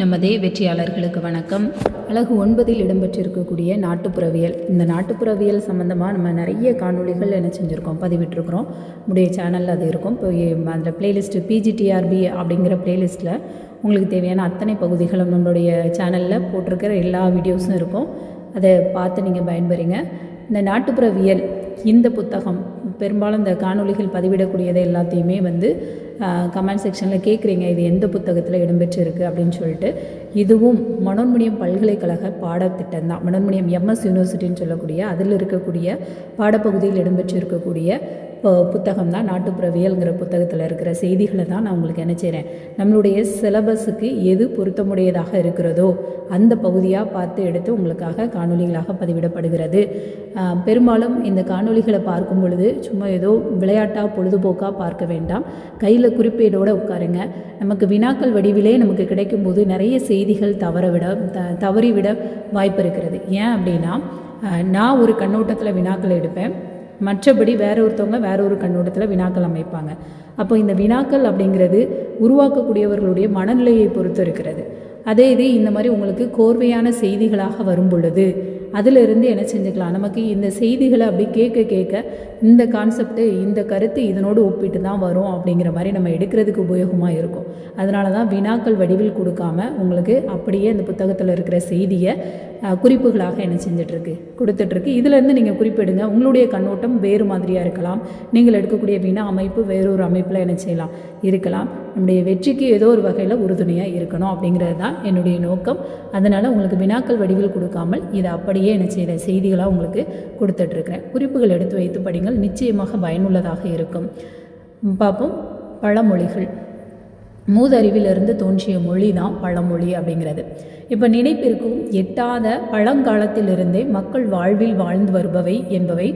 நமதே வெற்றியாளர்களுக்கு வணக்கம். அழகு ஒன்பதில் இடம்பெற்றிருக்கக்கூடிய நாட்டுப்புறவியல். இந்த நாட்டுப்புறவியல் சம்மந்தமாக நம்ம நிறைய காணொளிகள் என்ன செஞ்சுருக்கோம் பதிவிட்டிருக்கிறோம். நம்முடைய சேனலில் அது இருக்கும். இப்போ அந்த பிளேலிஸ்ட்டு பிஜிடிஆர்பி அப்படிங்கிற பிளேலிஸ்ட்டில் உங்களுக்கு தேவையான அத்தனை பகுதிகளும் நம்மளுடைய சேனலில் போட்டிருக்கிற எல்லா வீடியோஸும் இருக்கும். அதை பார்த்து நீங்கள் பயன்பெறீங்க. இந்த நாட்டுப்புறவியல் இந்த புத்தகம் பெரும்பாலும் இந்த காணொலிகள் பதிவிடக்கூடியதை எல்லாத்தையுமே வந்து கமெண்ட் செக்ஷனில் கேட்குறீங்க இது எந்த புத்தகத்தில் இடம்பெற்றிருக்கு அப்படின்னு சொல்லிட்டு. இதுவும் மனோன்மணியம் பல்கலைக்கழக பாடத்திட்டம் தான். மனோன்மணியம் எம்எஸ் யூனிவர்சிட்டின்னு சொல்லக்கூடிய அதில் இருக்கக்கூடிய பாடப்பகுதியில் இடம்பெற்றிருக்கக்கூடிய புத்தகம் தான் நாட்டுப்புறவியல்ங்கிற புத்தகத்தில் இருக்கிற செய்திகளை தான் நான் உங்களுக்கு என்ன செய்கிறேன் நம்மளுடைய சிலபஸுக்கு எது பொருத்தமுடையதாக இருக்கிறதோ அந்த பகுதியாக பார்த்து எடுத்து உங்களுக்காக காணொலிகளாக பதிவிடப்படுகிறது. பெரும்பாலும் இந்த காணொலிகளை பார்க்கும் பொழுது சும்மா ஏதோ விளையாட்டாக பொழுதுபோக்காக பார்க்க வேண்டாம். கையில் குறிப்பேடோடு உட்காருங்க. நமக்கு வினாக்கள் வடிவிலே நமக்கு கிடைக்கும்போது நிறைய செய்திகள் தவற விட த தவறிவிட வாய்ப்பு இருக்கிறது. ஏன் அப்படின்னா நான் ஒரு கண்ணோட்டத்தில் வினாக்கள் எடுப்பேன். மற்றபடி வேற ஒருத்தவங்க வேற ஒரு கண்ணோட்டத்தில் வினாக்கள் அமைப்பாங்க. அப்போ இந்த வினாக்கள் அப்படிங்கிறது உருவாக்கக்கூடியவர்களுடைய மனநிலையை பொறுத்து இருக்கிறது. அதே இது இந்த மாதிரி உங்களுக்கு கோர்வையான செய்திகளாக வரும் பொழுது அதிலிருந்து என்ன செஞ்சுக்கலாம்? நமக்கு இந்த செய்திகளை அப்படி கேட்க கேட்க இந்த கான்செப்ட்டு இந்த கருத்து இதனோடு ஒப்பிட்டு தான் வரும் அப்படிங்கிற மாதிரி நம்ம எடுக்கிறதுக்கு உபயோகமாக இருக்கும். அதனால தான் வினாக்கள் வடிவில் கொடுக்காம உங்களுக்கு அப்படியே அந்த புத்தகத்தில் இருக்கிற செய்தியை குறிப்புகளாக என்ன செஞ்சிட்ருக்கு கொடுத்துட்ருக்கு. இதிலேருந்து நீங்கள் குறிப்பிடுங்க. உங்களுடைய கண்ணோட்டம் வேறு மாதிரியாக இருக்கலாம். நீங்கள் எடுக்கக்கூடிய வினா அமைப்பு வேறொரு அமைப்பில் என்ன செய்யலாம்? இருக்கலாம். நம்முடைய வெற்றிக்கு ஏதோ ஒரு வகையில் உறுதுணையாக இருக்கணும் அப்படிங்கிறது தான் என்னுடைய நோக்கம். அதனால் உங்களுக்கு வினாக்கள் வடிவில் கொடுக்காமல் இதை அப்படியே என்ன செய்கிற செய்திகளாக உங்களுக்கு கொடுத்துட்ருக்கிறேன். குறிப்புகள் எடுத்து வைத்து படிங்கள். நிச்சயமாக பயனுள்ளதாக இருக்கும். பார்ப்போம். பழமொழிகள். மூதறிவிலிருந்து தோன்றிய மொழி தான் பழமொழி அப்படிங்கிறது. இப்போ நினைப்பிற்கும் எட்டாத பழங்காலத்திலிருந்தே மக்கள் வாழ்வில் வாழ்ந்து வருபவை என்பவை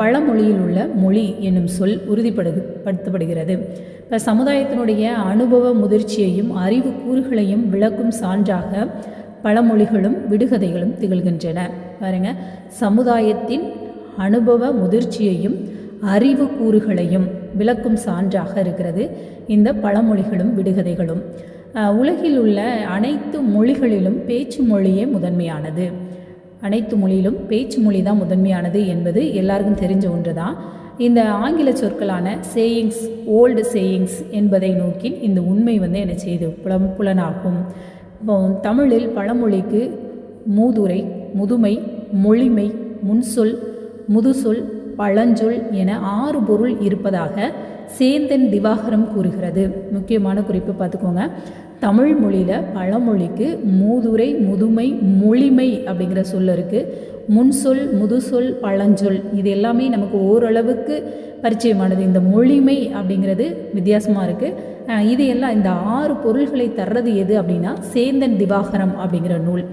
பழமொழியில் உள்ள மொழி என்னும் சொல் உறுதிப்படு படுத்தப்படுகிறது. இப்போ சமுதாயத்தினுடைய அனுபவ முதிர்ச்சியையும் அறிவு கூறுகளையும் விளக்கும் சான்றாக பழமொழிகளும் விடுகதைகளும் திகழ்கின்றன. பாருங்க சமுதாயத்தின் அனுபவ முதிர்ச்சியையும் அறிவு கூறுகளையும் விளக்கும் சான்றாக இருக்கிறது. இந்த பழமொழிகளும் விடுகதைகளும். உலகில் உள்ள அனைத்து மொழிகளிலும் பேச்சு மொழியே முதன்மையானது. அனைத்து மொழியிலும் பேச்சு மொழி தான் முதன்மையானது என்பது எல்லாருக்கும் தெரிஞ்ச ஒன்று தான் இந்த ஆங்கில சொற்களான சேயிங்ஸ் ஓல்டு சேயிங்ஸ் என்பதை நோக்கி இந்த உண்மை வந்து என்ன செய்து புலம் புலனாகும். இப்போ தமிழில் பழமொழிக்கு மூதுரை முதுமை மொழிமை முன்சொல் முதுசொல் பழஞ்சொல் என ஆறு பொருள் இருப்பதாக சேந்தன் திவாகரம் கூறுகிறது. முக்கியமான குறிப்பு பார்த்துக்கோங்க. தமிழ் மொழியில் பழமொழிக்கு மூதுரை முதுமை மொழிமை அப்படிங்கிற சொல் இருக்குது முன்சொல் முதுசொல் பழஞ்சொல் இது எல்லாமே நமக்கு ஓரளவுக்கு பரிச்சயமானது. இந்த மொழிமை அப்படிங்கிறது வித்தியாசமாக இருக்குது இது எல்லாம் இந்த ஆறு பொருள்களை தர்றது எது அப்படின்னா சேந்தன் திவாகரம் அப்படிங்கிற நூல்.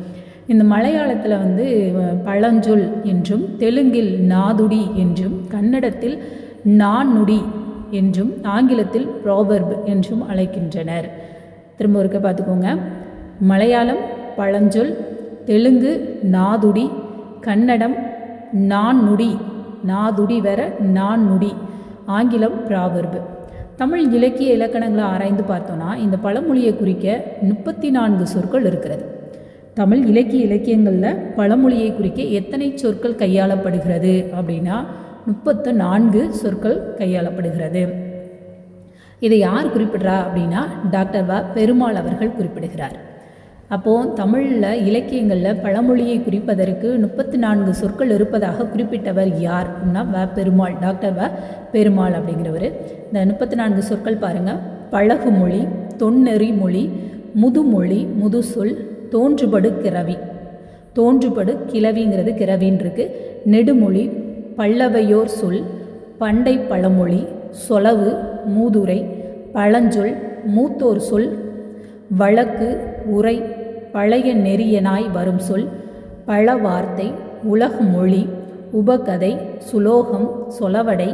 இந்த மலையாளத்தில் வந்து பழஞ்சொல் என்றும் தெலுங்கில் நாதுடி என்றும் கன்னடத்தில் நான்னுடி என்றும் ஆங்கிலத்தில் ப்ராபர்ப் என்றும் அழைக்கின்றனர். திரும்ப இருக்க பார்த்துக்கோங்க. மலையாளம் பழஞ்சொல் தெலுங்கு நாதுடி கன்னடம் நான்னுடி நாதுடி வேற நான்னுடி ஆங்கிலம் ப்ராவர்பு தமிழ் இலக்கிய இலக்கணங்களை ஆராய்ந்து பார்த்தோன்னா இந்த பழமொழியை குறிக்க முப்பத்தி நான்கு சொற்கள் இருக்கிறது. தமிழ் இலக்கிய இலக்கியங்களில் பழமொழியை குறிக்க எத்தனை சொற்கள் கையாளப்படுகிறது அப்படின்னா முப்பத்து நான்கு சொற்கள் கையாளப்படுகிறது. இதை யார் குறிப்பிடுறா அப்படின்னா டாக்டர் வ. பெருமாள் அவர்கள் குறிப்பிடுகிறார். அப்போது தமிழில் இலக்கியங்களில் பழமொழியை குறிப்பதற்கு முப்பத்தி நான்கு சொற்கள் இருப்பதாக குறிப்பிட்டவர் யார் அப்படின்னா வ. பெருமாள் டாக்டர் வ. பெருமாள் அப்படிங்கிறவர். இந்த முப்பத்தி நான்கு சொற்கள் பாருங்கள் பழகு மொழி தொன்னெறி மொழி முதுமொழி முதுசொல் தோன்றுபடு கிரவி. தோன்றுபடு கிளவிங்கிறது கிரவின் இருக்கு நெடுமொழி பல்லவையோர் சொல் பண்டை பழமொழி சொலவு மூதுரை பழஞ்சொல் மூத்தோர் சொல் வழக்கு உரை பழைய நெறியனாய் வரும் சொல் பழ வார்த்தை உலக மொழி உபகதை சுலோகம் சொலவடை.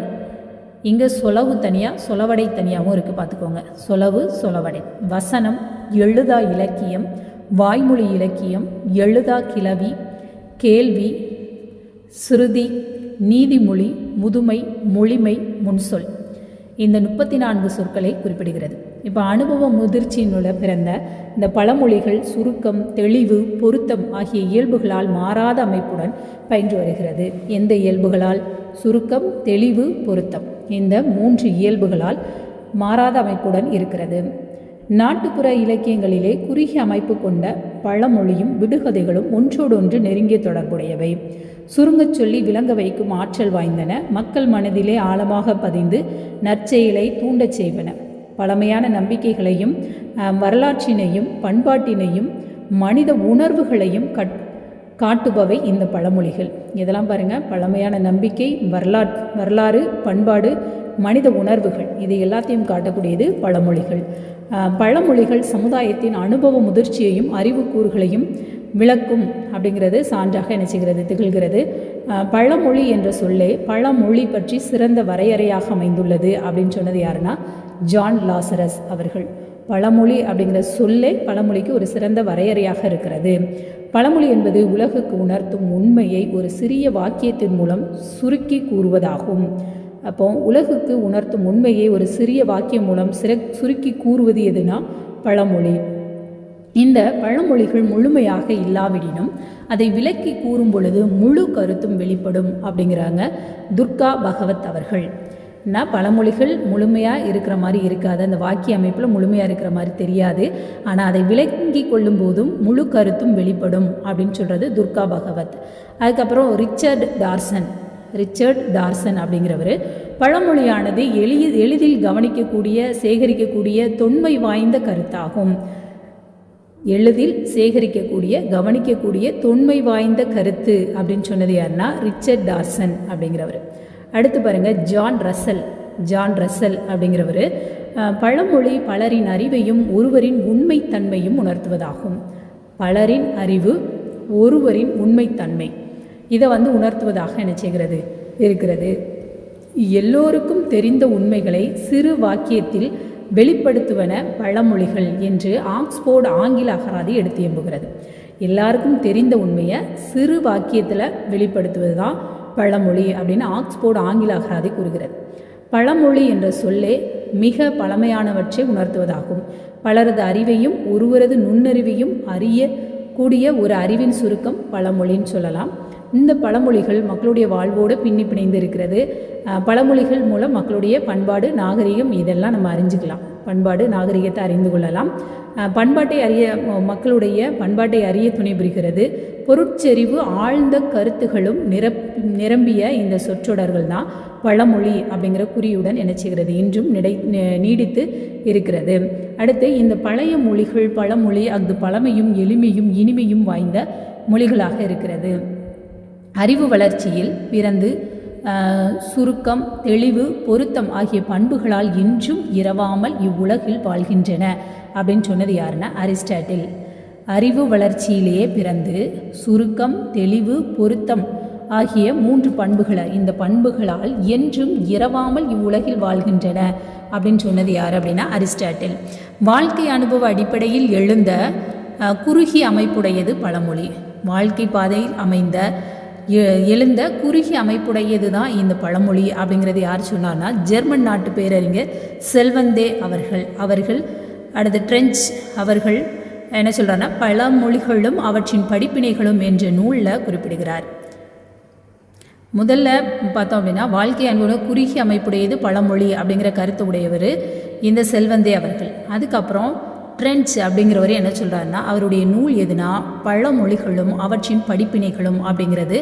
இங்கே சொலவு தனியாக சொலவடை தனியாகவும் இருக்குது பார்த்துக்கோங்க சொலவு சொலவடை. வசனம் எழுதா இலக்கியம் வாய்மொழி இலக்கியம் எழுதா கிளவி கேள்வி சுருதி நீதிமொழி முதுமை மொழிமை முன்சொல். இந்த முப்பத்தி நான்கு சொற்களை குறிப்பிடுகிறது. இப்போ அனுபவ முதிர்ச்சியினுள்ள பிறந்த இந்த பழமொழிகள் சுருக்கம் தெளிவு பொருத்தம் ஆகிய இயல்புகளால் மாறாத அமைப்புடன் பயின்று வருகிறது. எந்த இயல்புகளால்? சுருக்கம் தெளிவு பொருத்தம். இந்த மூன்று இயல்புகளால் மாறாத அமைப்புடன் இருக்கிறது. நாட்டுப்புற இலக்கியங்களிலே குறுகிய அமைப்பு கொண்ட பழமொழியும் விடுகதைகளும் ஒன்றோடொன்று நெருங்கிய தொடர்புடையவை. சுருங்கச் சொல்லி விளங்க வைக்கும் ஆற்றல் வாய்ந்தன. மக்கள் மனதிலே ஆழமாக பதிந்து நற்செயலை தூண்டச் செய்வன. பழமையான நம்பிக்கைகளையும் வரலாற்றினையும் பண்பாட்டினையும் மனித உணர்வுகளையும் கட் காட்டுபவை இந்த பழமொழிகள். இதெல்லாம் பாருங்கள் பழமையான நம்பிக்கை வரலாற் வரலாறு பண்பாடு மனித உணர்வுகள். இது எல்லாத்தையும் காட்டக்கூடியது பழமொழிகள். பழமொழிகள் சமுதாயத்தின் அனுபவ முதிர்ச்சியையும் அறிவுக்கூறுகளையும் விளக்கும் அப்படிங்கிறது சான்றாக என்ன செய்கிறது திகழ்கிறது. பழமொழி என்ற சொல்லே பழமொழி பற்றி சிறந்த வரையறையாக அமைந்துள்ளது அப்படின்னு சொன்னது யாருன்னா ஜான் லாசரஸ் அவர்கள். பழமொழி அப்படிங்கிற சொல்லே பழமொழிக்கு ஒரு சிறந்த வரையறையாக இருக்கிறது. பழமொழி என்பது உலகுக்கு உணர்த்தும் உண்மையை ஒரு சிறிய வாக்கியத்தின் மூலம் சுருக்கி கூறுவதாகும். அப்போ உலகுக்கு உணர்த்தும் உண்மையை ஒரு சிறிய வாக்கியம் மூலம் சிற சுருக்கி கூறுவது எதுனா பழமொழி. இந்த பழமொழிகள் முழுமையாக இல்லாவிடினும் அதை விளக்கி கூறும் பொழுது முழு கருத்தும் வெளிப்படும் அப்படிங்கிறாங்க துர்கா பகவத் அவர்கள். நான் பழமொழிகள் முழுமையாக இருக்கிற மாதிரி இருக்காது. அந்த வாக்கிய அமைப்பில் முழுமையாக இருக்கிற மாதிரி தெரியாது. ஆனால் அதை விளங்கி கொள்ளும் போதும் முழு கருத்தும் வெளிப்படும் அப்படின்னு சொல்கிறது துர்கா பகவத். அதுக்கப்புறம் ரிச்சர்ட் டார்சன். ரிச்சர்ட் டார்சன் அப்படிங்கிறவர். பழமொழியானது எளிய எளிதில் கவனிக்கக்கூடிய சேகரிக்கக்கூடிய தொன்மை வாய்ந்த கருத்தாகும். எளிதில் சேகரிக்கக்கூடிய கவனிக்கக்கூடிய தொன்மை வாய்ந்த கருத்து அப்படின்னு சொன்னது யாருன்னா ரிச்சர்ட் டார்சன் அப்படிங்கிறவர். அடுத்து பாருங்க ஜான் ரசல் ஜான் ரசல் அப்படிங்கிறவர். பழமொழி பலரின் அறிவையும் ஒருவரின் உண்மைத்தன்மையும் உணர்த்துவதாகும். பலரின் அறிவு ஒருவரின் உண்மைத்தன்மை. இதை வந்து உணர்த்துவதாக என்ன செய்கிறது? இருக்கிறது. எல்லோருக்கும் தெரிந்த உண்மைகளை சிறு வாக்கியத்தில் வெளிப்படுத்துவன பழமொழிகள் என்று ஆக்ஸ்போர்டு ஆங்கில அகராதி எடுத்து எம்புகிறது. எல்லாருக்கும் தெரிந்த உண்மையை சிறு வாக்கியத்தில் வெளிப்படுத்துவது தான் பழமொழி அப்படின்னு ஆக்ஸ்போர்டு ஆங்கில அகராதி கூறுகிறது. பழமொழி என்ற சொல்லே மிக பழமையானவற்றை உணர்த்துவதாகும். பலரது அறிவையும் ஒருவரது நுண்ணறிவையும் அறிய கூடிய ஒரு அறிவின் சுருக்கம் பழமொழின்னு சொல்லலாம். இந்த பழமொழிகள் மக்களுடைய வாழ்வோடு பின்னி பிணைந்து இருக்கிறது பழமொழிகள் மூலம் மக்களுடைய பண்பாடு நாகரிகம் இதெல்லாம் நம்ம அறிஞ்சுக்கலாம். பண்பாடு நாகரிகத்தை அறிந்து கொள்ளலாம். பண்பாட்டை அறிய மக்களுடைய பண்பாட்டை அறிய துணை புரிகிறது பொருட்செறிவு ஆழ்ந்த கருத்துகளும் நிரப் நிரம்பிய இந்த சொற்றொடர்கள் தான் பழமொழி அப்படிங்கிற குறியுடன் என்ன செய்கிறது இன்றும் நிடை நீடித்து இருக்கிறது. அடுத்து இந்த பழைய மொழிகள் பழமொழி அது பழமையும் எளிமையும் இனிமையும் வாய்ந்த மொழிகளாக இருக்கிறது. அறிவு வளர்ச்சியில் பிறந்து சுருக்கம் தெளிவு பொருத்தம் ஆகிய பண்புகளால் இன்றும் இரவாமல் இவ்வுலகில் வாழ்கின்றன அப்படின்னு சொன்னது யாருன்னா அரிஸ்டாட்டில். அறிவு வளர்ச்சியிலேயே பிறந்து சுருக்கம் தெளிவு பொருத்தம் ஆகிய மூன்று பண்புகளை இந்த பண்புகளால் என்றும் இரவாமல் இவ்வுலகில் வாழ்கின்றன அப்படின்னு சொன்னது யார் அப்படின்னா அரிஸ்டாட்டில். வாழ்க்கை அனுபவ அடிப்படையில் எழுந்த குறுகி குறுகிய அமைப்புடையது பழமொழி. வாழ்க்கை பாதையில் அமைந்த எழுந்த குறுகிய அமைப்புடையது தான் இந்த பழமொழி அப்படிங்கிறது யார் சொன்னார்னா ஜெர்மன் நாட்டு பேரறிஞர் செல்வந்தே அவர்கள். அவர்கள் அடுத்து ட்ரெஞ்ச் அவர்கள் என்ன சொல்கிறாருன்னா பழமொழிகளும் அவற்றின் படிப்பினைகளும் என்ற நூலில் குறிப்பிடுகிறார். முதல்ல பார்த்தோம் அப்படின்னா வாழ்க்கை அன்போட குறுகிய அமைப்புடையது பழமொழி அப்படிங்கிற கருத்து உடையவர் இந்த செல்வந்தே அவர்கள். அதுக்கப்புறம் ட்ரெஞ்ச் அப்படிங்கிறவர் என்ன சொல்கிறாருன்னா அவருடைய நூல் எதுனா பழமொழிகளும் அவற்றின் படிப்பினைகளும் அப்படிங்கிறது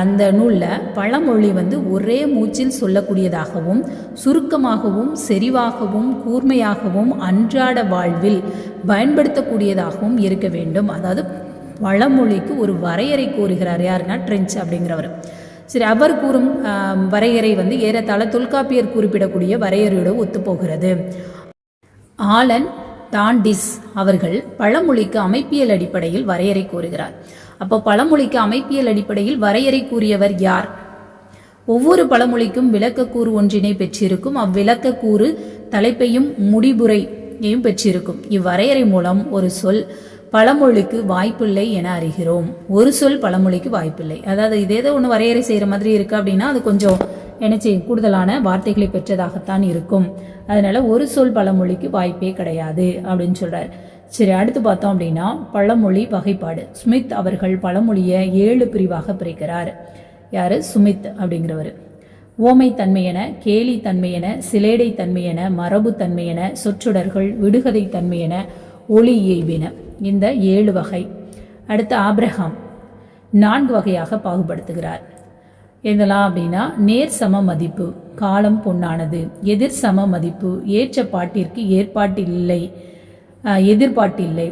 அந்த நூலில் பழமொழி வந்து ஒரே மூச்சில் சொல்லக்கூடியதாகவும் சுருக்கமாகவும் செறிவாகவும் கூர்மையாகவும் அன்றாட வாழ்வில் பயன்படுத்தக்கூடியதாகவும் இருக்க வேண்டும். அதாவது பழமொழிக்கு ஒரு வரையறை கூறுகிறார் யாருன்னா ட்ரெஞ்ச் அப்படிங்கிறவர். சரி அவர் கூறும் வரையறை வந்து ஏறத்தாழ தொல்காப்பியர் குறிப்பிடக்கூடிய வரையறையோடு ஒத்துப்போகிறது. ஆலன் டாண்டிஸ் அவர்கள் பழமொழிக்கு அமைப்பியல் அடிப்படையில் வரையறை கூறுகிறார். அப்போ பழமொழிக்கு அமைப்பியல் அடிப்படையில் வரையறை கூறியவர் யார்? ஒவ்வொரு பழமொழிக்கும் விளக்கக்கூறு ஒன்றினை பெற்றிருக்கும். அவ்விளக்கக்கூறு தலைப்பையும் முடிபுரையையும் பெற்றிருக்கும். இவ்வரையறை மூலம் ஒரு சொல் பழமொழிக்கு வாய்ப்பில்லை என அறிகிறோம். ஒரு சொல் பழமொழிக்கு வாய்ப்பில்லை. அதாவது இதே ஏதோ ஒன்று வரையறை செய்கிற மாதிரி இருக்கு அப்படின்னா அது கொஞ்சம் என்ன செய்யும் கூடுதலான வார்த்தைகளை பெற்றதாகத்தான் இருக்கும். அதனால ஒரு சொல் பழமொழிக்கு வாய்ப்பே கிடையாது அப்படின்னு சொல்றாரு. சரி அடுத்து பார்த்தோம் அப்படின்னா பழமொழி வகைப்பாடு. ஸ்மித் அவர்கள் பழமொழியை ஏழு பிரிவாக பிரிக்கிறார். யாரு? சுமித் அப்படிங்கிறவர். ஓமை தன்மையென கேலி தன்மையென சிலேடை தன்மையென மரபு தன்மையென சொற்றொடர்கள் விடுகதை தன்மையென ஒளி இயல்பின இந்த ஏழு வகை. அடுத்து ஆப்ரஹாம் நான்கு வகையாக பாகுபடுத்துகிறார். எழுதலாம் அப்படின்னா நேர் சம மதிப்பு காலம் பொன்னானது. எதிர் சம மதிப்பு ஏற்ற பாட்டிற்கு ஏற்பாட்டில்லை எதிர்பாட்டில்லை.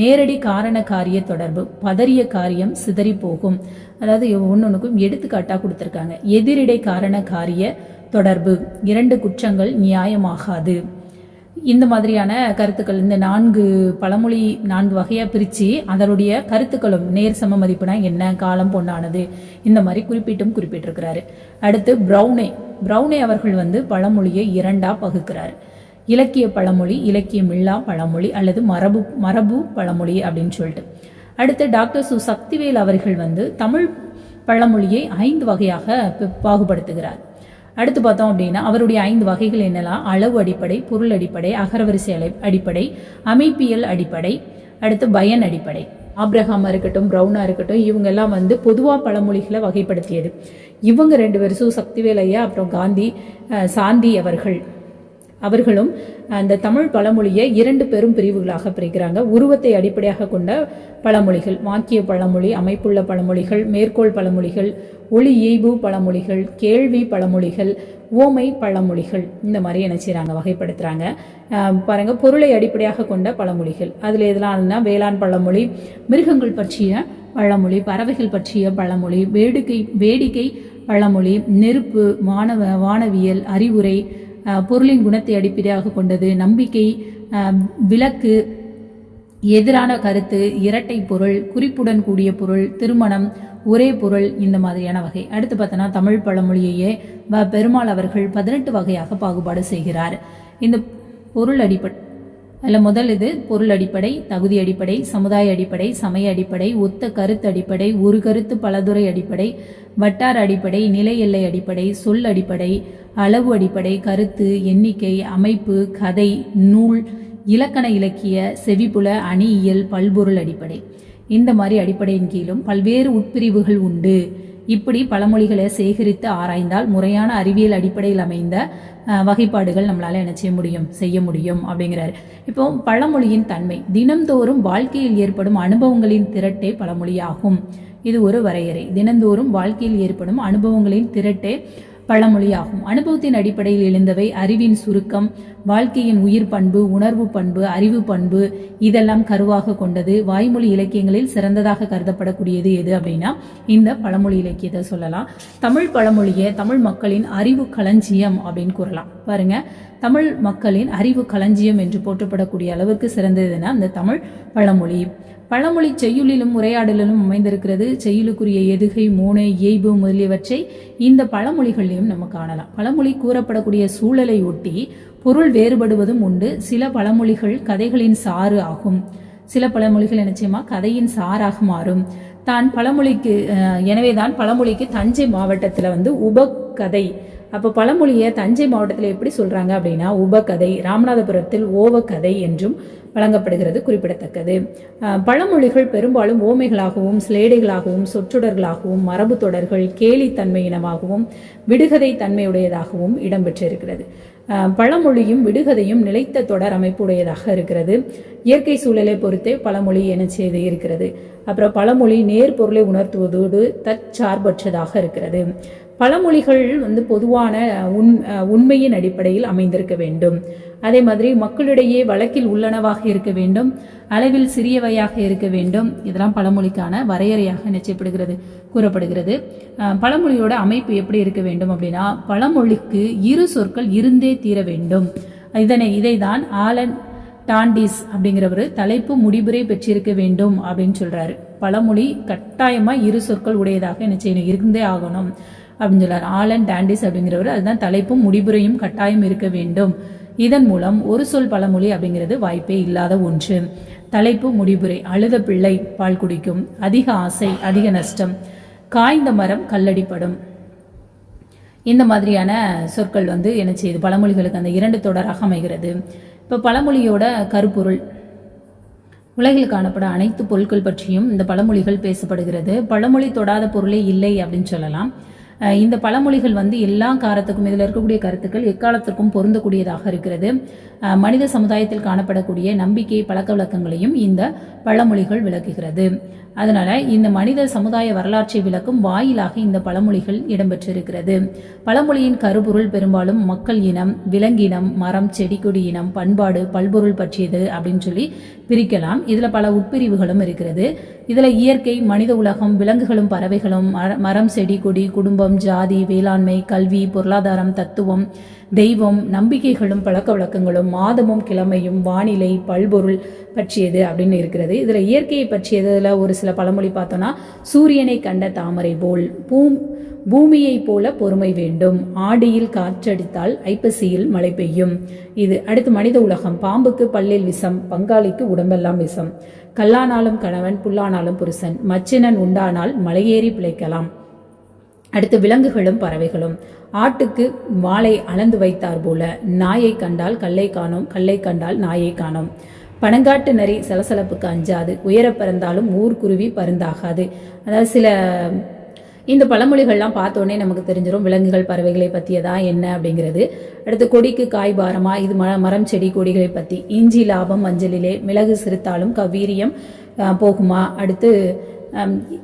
நேரடி காரண காரிய தொடர்பு பதறிய காரியம் சிதறி போகும். அதாவது ஒன்னொன்றுக்கும் எடுத்துக்காட்டாக கொடுத்துருக்காங்க. எதிரிடை காரண காரிய தொடர்பு இரண்டு குற்றங்கள் நியாயமாகாது. இந்த மாதிரியான கருத்துக்கள் இந்த நான்கு பழமொழி நான்கு வகையாக பிரித்து அதனுடைய கருத்துக்களும் நேர் சம மதிப்புனா என்ன காலம் பொண்ணானது இந்த மாதிரி குறிப்பிட்டும் குறிப்பிட்டிருக்கிறாரு. அடுத்து ப்ரௌனே. ப்ரௌனே அவர்கள் வந்து பழமொழியை இரண்டாக பகுக்கிறார். இலக்கிய பழமொழி இலக்கியமில்லா பழமொழி அல்லது மரபு மரபு பழமொழி அப்படின்னு சொல்லிட்டு. அடுத்து டாக்டர் சு சக்திவேல் அவர்கள் வந்து தமிழ் பழமொழியை ஐந்து வகையாக பாகுபடுத்துகிறார். அடுத்து பார்த்தோம் அப்படின்னா அவருடைய ஐந்து வகைகள் என்னெல்லாம் அளவு அடிப்படை பொருள் அடிப்படை அகரவரிசை அலை அடிப்படை அமைப்பியல் அடிப்படை அடுத்து பயன் அடிப்படை. ஆப்ரஹாமா இருக்கட்டும் ப்ரௌனா இருக்கட்டும் இவங்க எல்லாம் வந்து பொதுவாக பழமொழிகளை வகைப்படுத்தியது. இவங்க ரெண்டு பேரும் சக்திவேலையா அப்புறம் காந்தி சாந்தி அவர்கள். அவர்களும் அந்த தமிழ் பழமொழியை இரண்டு பெரும் பிரிவுகளாக பிரிக்கிறாங்க. உருவத்தை அடிப்படையாக கொண்ட பழமொழிகள் வாக்கிய பழமொழி அமைப்புள்ள பழமொழிகள் மேற்கோள் பழமொழிகள் ஒளி இயைபு பழமொழிகள் கேள்வி பழமொழிகள் ஓமை பழமொழிகள் இந்த மாதிரி என்ன செய்கிறாங்க வகைப்படுத்துகிறாங்க பாருங்கள் பாருங்க பொருளை அடிப்படையாக கொண்ட பழமொழிகள். அதில் எதனால்னா வேளாண் பழமொழி மிருகங்கள் பற்றிய பழமொழி பறவைகள் பற்றிய பழமொழி வேடிக்கை வேடிக்கை பழமொழி நெருப்பு வானவ வானவியல் அறிவுரை பொருளின் குணத்தை அடிப்படையாக கொண்டது. நம்பிக்கை விளக்கு எதிரான கருத்து இரட்டை பொருள் குறிப்புடன் கூடிய பொருள் திருமணம் ஒரே பொருள் இந்த மாதிரியான வகை. அடுத்து பார்த்தோன்னா தமிழ் பழமொழியையே வ பெருமாள் அவர்கள் பதினெட்டு வகையாக பாகுபாடு செய்கிறார். இந்த பொருள் அடிப்படை அதில் முதல் இது பொருள் அடிப்படை தகுதி அடிப்படை சமுதாய அடிப்படை சமய அடிப்படை ஒத்த கருத்து அடிப்படை ஒரு கருத்து பலதுறை அடிப்படை வட்டார அடிப்படை நிலை எல்லை அடிப்படை சொல் அடிப்படை அளவு அடிப்படை கருத்து எண்ணிக்கை அமைப்பு கதை நூல் இலக்கண இலக்கிய செவிப்புல அணியியல் பல்பொருள் அடிப்படை. இந்த மாதிரி அடிப்படையின் கீழும் பல்வேறு உட்பிரிவுகள் உண்டு. இப்படி பழமொழிகளை சேகரித்து ஆராய்ந்தால் முறையான அறிவியல் அடிப்படையில் அமைந்த வகைப்பாடுகள் நம்மளால என்ன செய்ய முடியும்? செய்ய முடியும் அப்படிங்கிறாரு. இப்போ பழமொழியின் தன்மை. தினம்தோறும் வாழ்க்கையில் ஏற்படும் அனுபவங்களின் திரட்டே பழமொழியாகும். இது ஒரு வரையறை. தினந்தோறும் வாழ்க்கையில் ஏற்படும் அனுபவங்களின் திரட்டே பழமொழியாகும். அனுபவத்தின் அடிப்படையில் எழுந்தவை அறிவின் சுருக்கம் வாழ்க்கையின் உயிர் பண்பு உணர்வு பண்பு அறிவு பண்பு இதெல்லாம் கருவாக கொண்டது. வாய்மொழி இலக்கியங்களில் சிறந்ததாக கருதப்படக்கூடியது எது அப்படின்னா இந்த பழமொழி இலக்கியத்தை சொல்லலாம். தமிழ் பழமொழியை தமிழ் மக்களின் அறிவு களஞ்சியம் அப்படின்னு கூறலாம். பாருங்க தமிழ் மக்களின் அறிவு களஞ்சியம் என்று போற்றப்படக்கூடிய அளவுக்கு சிறந்ததுன்னா இந்த தமிழ் பழமொழி. பழமொழி செய்யுளிலும் உரையாடலிலும் அமைந்திருக்கிறது. செய்யுளுக்குரிய எதுகை மூனை இயைபு முதலியவற்றை இந்த பழமொழிகளிலும் நம்ம காணலாம். பழமொழி கூறப்படக்கூடிய சூழலை ஒட்டி பொருள் வேறுபடுவதும் உண்டு. சில பழமொழிகள் கதைகளின் சாறு ஆகும். சில பழமொழிகள் நிச்சயமா கதையின் சாராக மாறும். தான் பழமொழிக்கு எனவேதான் பழமொழிக்கு தஞ்சை மாவட்டத்தில் வந்து உபகதை அப்போ பழமொழியை தஞ்சை மாவட்டத்தில் எப்படி சொல்கிறாங்க அப்படின்னா உபகதை ராமநாதபுரத்தில் ஓவக்கதை என்றும் வழங்கப்படுகிறது குறிப்பிடத்தக்கது. பழமொழிகள் பெரும்பாலும் ஓமைகளாகவும் சிலேடைகளாகவும் சொற்றொடர்களாகவும் மரபு தொடர்கள் கேலித்தன்மையினமாகவும் விடுகதை தன்மையுடையதாகவும் இடம்பெற்றிருக்கிறது. பழமொழியும் விடுகதையும் நிலைத்த தொடர் அமைப்புடையதாக இருக்கிறது. இயற்கை சூழலை பொறுத்தே பழமொழி என செய்து இருக்கிறது. அப்புறம் பழமொழி நேர் பொருளை உணர்த்துவதோடு தற்சார்பற்றதாக இருக்கிறது. பழமொழிகள் வந்து பொதுவான உண் உண்மையின் அடிப்படையில் அமைந்திருக்க வேண்டும். அதே மாதிரி மக்களிடையே வழக்கில் உள்ளனவாக இருக்க வேண்டும் அளவில் சிறியவையாக இருக்க வேண்டும். இதெல்லாம் பழமொழிக்கான வரையறையாக நிச்சயப்படுகிறது கூறப்படுகிறது. பழமொழியோட அமைப்பு எப்படி இருக்க வேண்டும் அப்படின்னா பழமொழிக்கு இரு சொற்கள் இருந்தே தீர வேண்டும். இதனை இதைதான் ஆலன் டாண்டிஸ் அப்படிங்கிறவர் தலைப்பு முடிவுரை பெற்றிருக்க வேண்டும் அப்படின்னு சொல்றாரு. பழமொழி கட்டாயமா இரு சொற்கள் உடையதாக என்ன செய்யணும்? இருந்தே ஆகணும் அப்படின்னு சொல்றாரு. ஆலன் டாண்டிஸ் அப்படிங்கிறவர் அதுதான் தலைப்பும் முடிவுரையும் கட்டாயம் இருக்க வேண்டும். இதன் மூலம் ஒரு சொல் பழமொழி அப்படிங்கிறது வாய்ப்பே இல்லாத ஒன்று. தலைப்பு முடிவுரை அழுத பிள்ளை பால் குடிக்கும் அதிக ஆசை அதிக நஷ்டம் காய்ந்த மரம் கல்லடிப்படும். இந்த மாதிரியான சொற்கள் வந்து என்ன செய்யுது? பழமொழிகளுக்கு அந்த இரண்டு தொடராக அமைகிறது. இப்போ பழமொழியோட கருப்பொருள். உலகில் காணப்பட அனைத்து பொருட்கள் பற்றியும் இந்த பழமொழிகள் பேசப்படுகிறது. பழமொழி தொடாத பொருளே இல்லை அப்படின்னு சொல்லலாம். இந்த பழமொழிகள் வந்து எல்லா காலத்துக்கும் இதில் இருக்கக்கூடிய கருத்துக்கள் எக்காலத்திற்கும் பொருந்தக்கூடியதாக இருக்கிறது. மனித சமுதாயத்தில் காணப்படக்கூடிய நம்பிக்கை பழக்க வழக்கங்களையும் இந்த பழமொழிகள் விளக்குகிறது. அதனால இந்த மனித சமுதாய வரலாற்றை விளக்கும் வாயிலாக இந்த பழமொழிகள் இடம்பெற்றிருக்கிறது. பழமொழியின் கருபொருள் பெரும்பாலும் மக்கள் இனம் விலங்கினம் மரம் செடி கொடி இனம் பண்பாடு பல்பொருள் பற்றியது அப்படின்னு சொல்லி பிரிக்கலாம். இதுல பல உட்பிரிவுகளும் இருக்கிறது. இதுல இயற்கை மனித உலகம் விலங்குகளும் பறவைகளும் மர- மரம் செடி கொடி குடும்பம் ஜாதி வேளாண்மை கல்வி பொருளாதாரம் தத்துவம் தெய்வம் நம்பிக்கைகளும் பழக்க வழக்கங்களும் மாதமும் கிழமையும் வானிலை பல்பொருள் பற்றியது அப்படின்னு இருக்கிறது. இதில் இயற்கையை பற்றியதில் ஒரு சில பழமொழி பார்த்தோன்னா சூரியனை கண்ட தாமரை போல் பூம் பூமியைப் போல பொறுமை வேண்டும். ஆடியில் காற்றடித்தால் ஐப்பசியில் மழை பெய்யும். இது அடுத்து மனித உலகம். பாம்புக்கு பல்லில் விஷம் பங்காளிக்கு உடம்பெல்லாம் விஷம். கல்லானாலும் கணவன் புல்லானாலும் புருஷன். மச்சினன் உண்டானால் மலையேறி பிழைக்கலாம். அடுத்து விலங்குகளும் பறவைகளும். ஆட்டுக்கு வாளை அளந்து வைத்தார் போல நாயை கண்டால் கல்லை காணோம் கல்லை கண்டால் நாயை காணோம். பனங்காட்டு நரி சலசலப்புக்கு அஞ்சாது உயரப் பறந்தாலும் ஊர்க்குருவி பருந்தாகாது. அதாவது சில இந்த பழமொழிகள்லாம் பார்த்தோன்னே நமக்கு தெரிஞ்சிடும் விலங்குகள் பறவைகளை பற்றியதா என்ன அப்படிங்கிறது. அடுத்து கொடிக்கு காய் பாரமா இது ம மரம் செடி கொடிகளை பற்றி. இஞ்சி லாபம் மஞ்சளிலே மிளகு சிறுத்தாலும் கவீரியம் போகுமா? அடுத்து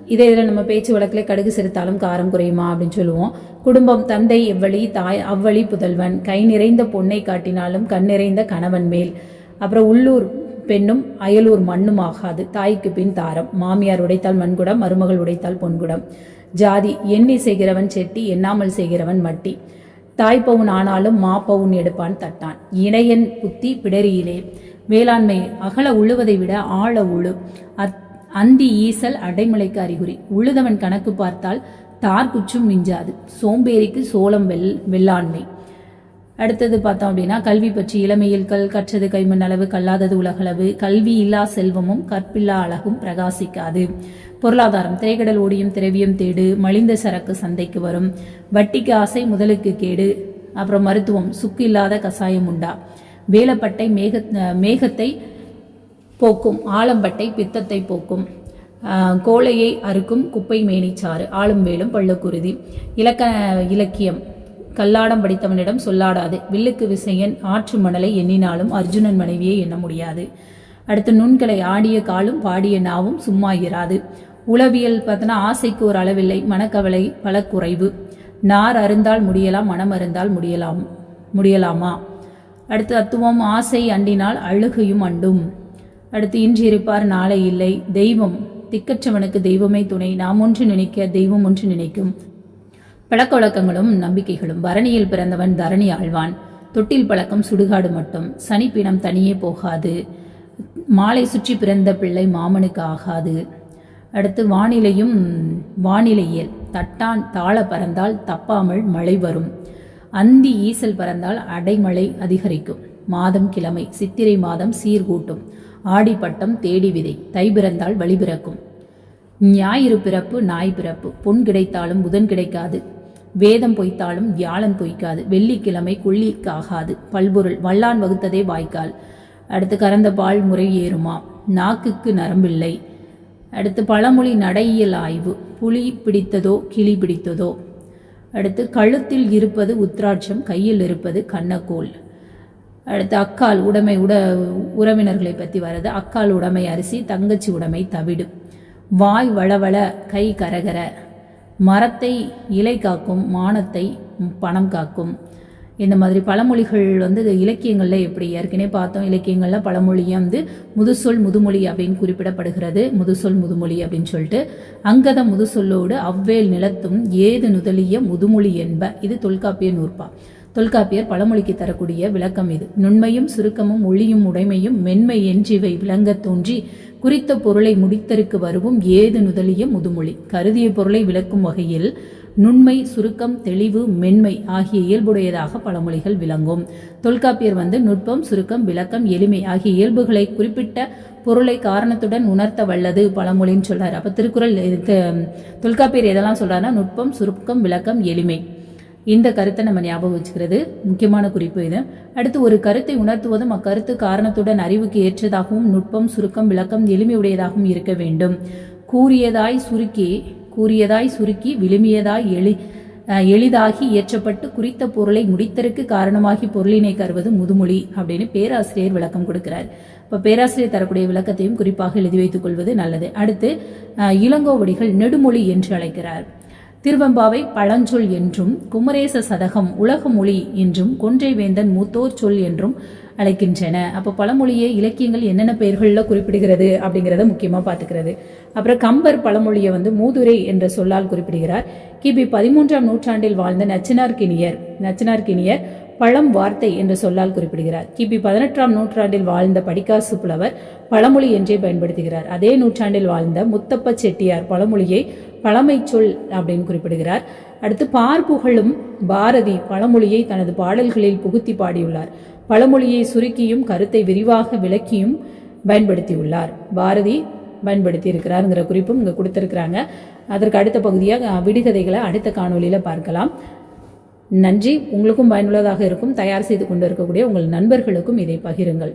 இதே இதில் நம்ம பேச்சு வழக்கில் கடுகு சிறுத்தாலும் காரம் குறையுமா அப்படின்னு சொல்லுவோம். குடும்பம் தந்தை எவ்வழி தாய் அவ்வழி புதல்வன் கை நிறைந்த பொன்னை காட்டினாலும் கண் நிறைந்த கணவன் மேல். அப்புறம் உள்ளூர் பெண்ணும் அயலூர் மண்ணும் ஆகாது. தாய்க்கு பின் தாரம். மாமியார் உடைத்தால் மண்குடம் மருமகள் உடைத்தால் பொன்குடம். ஜாதி எண்ணி செய்கிறவன் செட்டி எண்ணாமல் செய்கிறவன் மட்டி. தாய்ப்பவுன் ஆனாலும் மாப்பவுன் எடுப்பான் தட்டான். இணையன் புத்தி பிடரியிலே. வேளாண்மை அகல உழுவதை விட ஆழ உழு. அத்- அந்தி ஈசல் அடைமலைக்கு அறிகுறி. உழுதவன் கணக்கு பார்த்தால் தார் குச்சும் மிஞ்சாது. சோம்பேறிக்கு சோளம் வெல் வெள்ளாண்மை. அடுத்தது பார்த்தோம் அப்படின்னா கல்வி பற்றி இளமையில் கல் கற்றது கைமண் அளவு கல்லாதது உலகளவு கல்வி இல்லா செல்வமும் கற்பில்லா அழகும் பிரகாசிக்காது. பொருளாதாரம் திரைக்கடல் ஓடியும் திரவியம் தேடு மலிந்த சரக்கு சந்தைக்கு வரும். வட்டிக்கு ஆசை முதலுக்கு கேடு அப்புறம் மருத்துவம் சுக்கு இல்லாத கசாயம் உண்டா? வேலப்பட்டை மேக மேகத்தை போக்கும் ஆலம்பட்டை பித்தத்தை போக்கும். கோலையை கோழையை அறுக்கும் குப்பை மேனிச்சாறு ஆளும் வேலும் பள்ளக்குருதி. இலக்க இலக்கியம். கல்லாடம் படித்தவனிடம் சொல்லாடாது. வில்லுக்கு விசையன் ஆற்று மணலை எண்ணினாலும் அர்ஜுனன் மனைவியை எண்ண முடியாது. அடுத்து நுண்களை ஆடிய காலும் பாடிய நாவும் சும்மா இராது. உளவியல் பார்த்தோன்னா ஆசைக்கு ஒரு அளவில்லை மனக்கவலை பல குறைவு. நார் அருந்தால் முடியலாம் மனம் அருந்தால் முடியலாம் முடியலாமா? அடுத்து தத்துவம் ஆசை அண்டினால் அழுகையும் அண்டும். அடுத்து இன்று இருப்பார் நாளை இல்லை. தெய்வம் திக்கற்றவனுக்கு தெய்வமே துணை. நாம் ஒன்று நினைக்க தெய்வம் ஒன்று நினைக்கும். பழக்க வழக்கங்களும் நம்பிக்கைகளும். பரணியில் பிறந்தவன் தரணி ஆழ்வான். தொட்டில் பழக்கம் சுடுகாடு மட்டும். சனிப்பினம் தனியே போகாது. மாலை சுற்றி பிறந்த பிள்ளை மாமனுக்கு ஆகாது. அடுத்து வானிலையும் வானிலையியல் தட்டான் தாழ பறந்தால் தப்பாமல் மழை வரும். அந்தி ஈசல் பறந்தால் அடைமழை அதிகரிக்கும். மாதம் கிழமை சித்திரை மாதம் சீர்கூட்டும். ஆடி பட்டம் தேடி விதை தை பிறந்தால் வழி பிறக்கும். ஞாயிறு பிறப்பு நாய் பிறப்பு பொன் கிடைத்தாலும் புதன் கிடைக்காது. வேதம் பொய்த்தாலும் வியாழன் பொய்க்காது. வெள்ளிக்கிழமை கொள்ளிக்காகாது. பல்பொருள் வல்லான் வகுத்ததே வாய்க்கால். அடுத்து கறந்த பால் முறை ஏறுமா? நாக்குக்கு நரம்பில்லை. அடுத்து பழமொழி நடையியல் ஆய்வு. புலி பிடித்ததோ கிளி பிடித்ததோ? அடுத்து கழுத்தில் இருப்பது உத்ராட்சம் கையில் இருப்பது கண்ணக்கோல். அடுத்து அக்கால் உடைமை உட உறவினர்களை பற்றி வர்றது அக்கால் உடைமை அரிசி தங்கச்சி உடைமை தவிடு. வாய் வளவள கை கரகர மரத்தை இலை காக்கும் மானத்தை பணம் காக்கும். இந்த மாதிரி பழமொழிகள் வந்து இலக்கியங்களில் எப்படி ஏற்கனவே பார்த்தோம். இலக்கியங்களில் பழமொழியை வந்து முதுசொல் முதுமொழி அப்படின்னு குறிப்பிடப்படுகிறது. முதுசொல் முதுமொழி அப்படின்னு சொல்லிட்டு அங்கத முதுசொல்லோடு அவ்வேல் நிலத்தும் ஏது நுதலிய முதுமொழி என்ப. இது தொல்காப்பிய நூற்பா. தொல்காப்பியர் பழமொழிக்கு தரக்கூடிய விளக்கம் இது. நுண்மையும் சுருக்கமும் ஒளியும் உடைமையும் மென்மை என்றிவை விளங்கத் தோன்றி குறித்த பொருளை முடித்தருக்கு வருவும் ஏது நுதலிய முதுமொழி. கருதிய பொருளை விளக்கும் வகையில் நுண்மை சுருக்கம் தெளிவு மென்மை ஆகிய இயல்புடையதாக பழமொழிகள் விளங்கும். தொல்காப்பியர் வந்து நுட்பம் சுருக்கம் விளக்கம் எளிமை ஆகிய இயல்புகளை குறிப்பிட்ட பொருளை காரணத்துடன் உணர்த்த வல்லது பழமொழின்னு சொல்றாரு. அப்ப திருக்குறள் தொல்காப்பியர் எதெல்லாம் சொல்றாருன்னா நுட்பம் சுருக்கம் விளக்கம் எளிமை. இந்த கருத்தை நம்ம ஞாபகம் வச்சுக்கிறது முக்கியமான குறிப்பு இது. அடுத்து ஒரு கருத்தை உணர்த்துவதும் அக்கருத்து காரணத்துடன் அறிவுக்கு ஏற்றதாகவும் நுட்பம் சுருக்கம் விளக்கம் எளிமையுடையதாகவும் இருக்க வேண்டும். கூறியதாய் சுருக்கி கூறியதாய் சுருக்கி விழுமியதாய் எளி எளிதாகி இயற்றப்பட்டு குறித்த பொருளை முடித்தருக்கு காரணமாகி பொருளினை கருவது முதுமொழி அப்படின்னு பேராசிரியர் விளக்கம் கொடுக்கிறார். இப்போ பேராசிரியர் தரக்கூடிய விளக்கத்தையும் குறிப்பாக எழுதி வைத்துக் கொள்வது நல்லது. அடுத்து இளங்கோவடிகள் நெடுமொழி என்று அழைக்கிறார். திருவெம்பாவை பழஞ்சொல் என்றும் குமரேச சதகம் உலக மொழி என்றும் கொன்றை வேந்தன் மூத்தோர் சொல் என்றும் அழைக்கின்றன. அப்போ பழமொழியை இலக்கியங்கள் என்னென்ன பெயர்களில் குறிப்பிடுகிறது அப்படிங்கிறத முக்கியமாக பார்த்துக்கிறது. அப்புறம் கம்பர் பழமொழியை வந்து மூதுரை என்ற சொல்லால் குறிப்பிடுகிறார். கிபி பதிமூன்றாம் நூற்றாண்டில் வாழ்ந்த நச்சினார்கினியர் நச்சினார்கினியர் பழம் வார்த்தை என்ற சொல்லால் குறிப்பிடுகிறார். கிபி பதினெட்டாம் நூற்றாண்டில் வாழ்ந்த படிக்காசு புலவர் பழமொழி என்றே பயன்படுத்துகிறார். அதே நூற்றாண்டில் வாழ்ந்த முத்தப்ப செட்டியார் பழமொழியை பழமை சொல் அப்படின்னு குறிப்பிடுகிறார். அடுத்து பார்ப்புகழும் பாரதி பழமொழியை தனது பாடல்களில் புகுத்தி பாடியுள்ளார். பழமொழியை சுருக்கியும் கருத்தை விரிவாக விளக்கியும் பயன்படுத்தியுள்ளார். பாரதி பயன்படுத்தி இருக்கிறாருங்கிற குறிப்பும் இங்கே கொடுத்துருக்குறாங்க. அதற்கு அடுத்த பகுதியாக விடுகதைகளை அடுத்த காணொலியில் பார்க்கலாம். நன்றி. உங்களுக்கும் பயனுள்ளதாக இருக்கும். தயார் செய்து கொண்டு இருக்கக்கூடிய உங்கள் நண்பர்களுக்கும் இதை பகிருங்கள்.